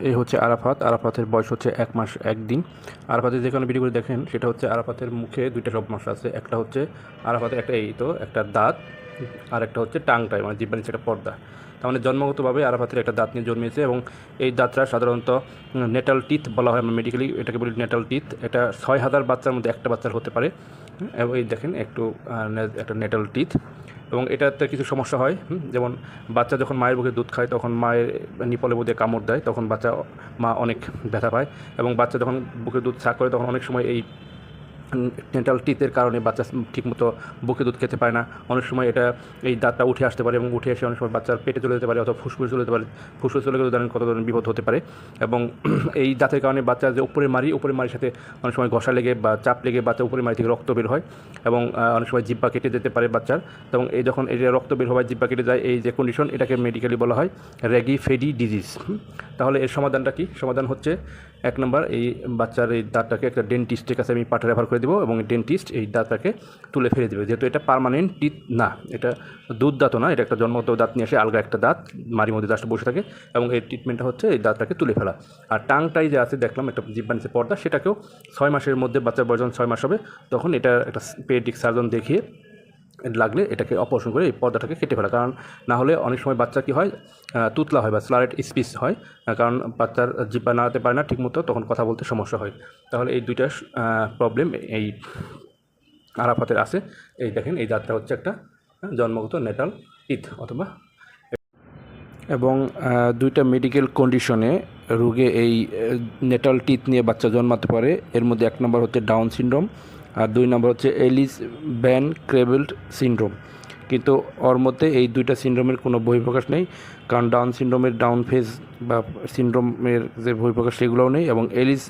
এই হচ্ছে আরাফাত। আরাফাতের বয়স হচ্ছে এক মাস একদিন আরাফাতের যে কোনো ভিডিওগুলো দেখেন, সেটা হচ্ছে আরাফাতের মুখে দুইটা সমস্যা আছে। একটা হচ্ছে আরাফাতের একটা এই তো, একটা দাঁত, আর একটা হচ্ছে টাংটাই মানে জিব্বার নিচে একটা পর্দা। তার মানে জন্মগতভাবে আরাফাতের একটা দাঁত নিয়ে জন্মেছে এবং এই দাঁতটা সাধারণত নেটাল টিথ বলা হয় আমরা মেডিকেলি এটাকে বলি নেটাল টিথ। এটা ছয় হাজার বাচ্চার মধ্যে একটা বাচ্চার হতে পারে। এবং এই দেখেন একটু একটা নেটাল টিথ। এবং এটাতে কিছু সমস্যা হয় যেমন বাচ্চা যখন মায়ের বুকে দুধ খায়, তখন মায়ের নিপলে মধ্যে কামড় দেয়, তখন বাচ্চা, মা অনেক ব্যথা পায় এবং বাচ্চা যখন বুকে দুধ চা করে, তখন অনেক সময় এই ডেন্টাল টিথের কারণে বাচ্চা ঠিকমতো বুকে দুধ খেতে পারে না। অনেক সময় এটা, এই দাঁতটা উঠে আসতে পারে এবং উঠে এসে অনেক সময় বাচ্চার পেটে চলে যেতে পারে অথবা ফুসফুসে চলে যেতে পারে। ফুসফুসে চলে গেলে জানেন কত ধরনের বিপদ হতে পারে এবং এই দাঁতের কারণে বাচ্চা যে উপরে মারি উপরে মারির সাথে অনেক সময় ঘষা লেগে বা চাপ লেগে বাচ্চা উপরে মারি থেকে রক্ত বের হয় এবং অনেক সময় জিব্বা কেটে যেতে পারে বাচ্চার। এবং এই যখন এই যে রক্ত বের হওয়ায় জিব্বা কেটে যায়, এই যে কন্ডিশন এটাকে মেডিকেলি বলা হয় র্যাগি ফেডি ডিজিজ। তাহলে এর সমাধানটা কি? সমাধান হচ্ছে এক নম্বর, এই বাচ্চার এই দাঁতটাকে একটা ডেন্টিস্টের কাছে আমি পাঠা রেফার করে দেবো এবং ডেন্টিস্ট এই দাঁতটাকে তুলে ফেলে দেবে। যেহেতু এটা পার্মানেন্ট টিথ না, এটা দুধ দাঁতও না, এটা একটা জন্মগত দাঁত নিয়ে আসে, আলগা একটা দাঁত মারির মধ্যে দাঁতটা বসে থাকে এবং এই ট্রিটমেন্টটা হচ্ছে এই দাঁতটাকে তুলে ফেলা। আর টাংটাই যে আছে, দেখলাম একটা জিব্বা পর্দা, সেটাকেও ছয় মাসের মধ্যে বাচ্চার বয়স ছয় মাস হবে, তখন এটা একটা পেডিক সার্জন দেখিয়ে লাগলে এটাকে অপারেশন করে এই পর্দাটাকে কেটে ফেলা। কারণ না হলে অনেক সময় বাচ্চা কি হয় তুতলা হয় বা স্লারেট স্পিচ হয় কারণ বাচ্চার জিব্বা নাড়াতে পারে না ঠিকমতো, তখন কথা বলতে সমস্যা হয়। তাহলে এই দুইটা প্রবলেম এই আরাফাতের আছে। এই দেখেন, এই দাঁতটা হচ্ছে একটা জন্মগত নেটাল টিথ অথবা এবং দুইটা মেডিকেল কন্ডিশনে রোগে এই নেটাল টিথ নিয়ে বাচ্চা জন্মাতে পারে। এর মধ্যে এক নম্বর হচ্ছে ডাউন সিনড্রোম আর দুই নম্বর হচ্ছে এলিস ব্যান ক্রেবেল্ট সিন্ড্রোম। কিন্তু ওর মধ্যে এই দুইটা সিন্ড্রোমের কোনো বহিপ্রকাশ নেই, কারণ ডাউন সিন্ড্রোমের ডাউন ফেস বা সিন্ড্রোমের যে বহিঃপ্রকাশ সেগুলোও নেই এবং এলিস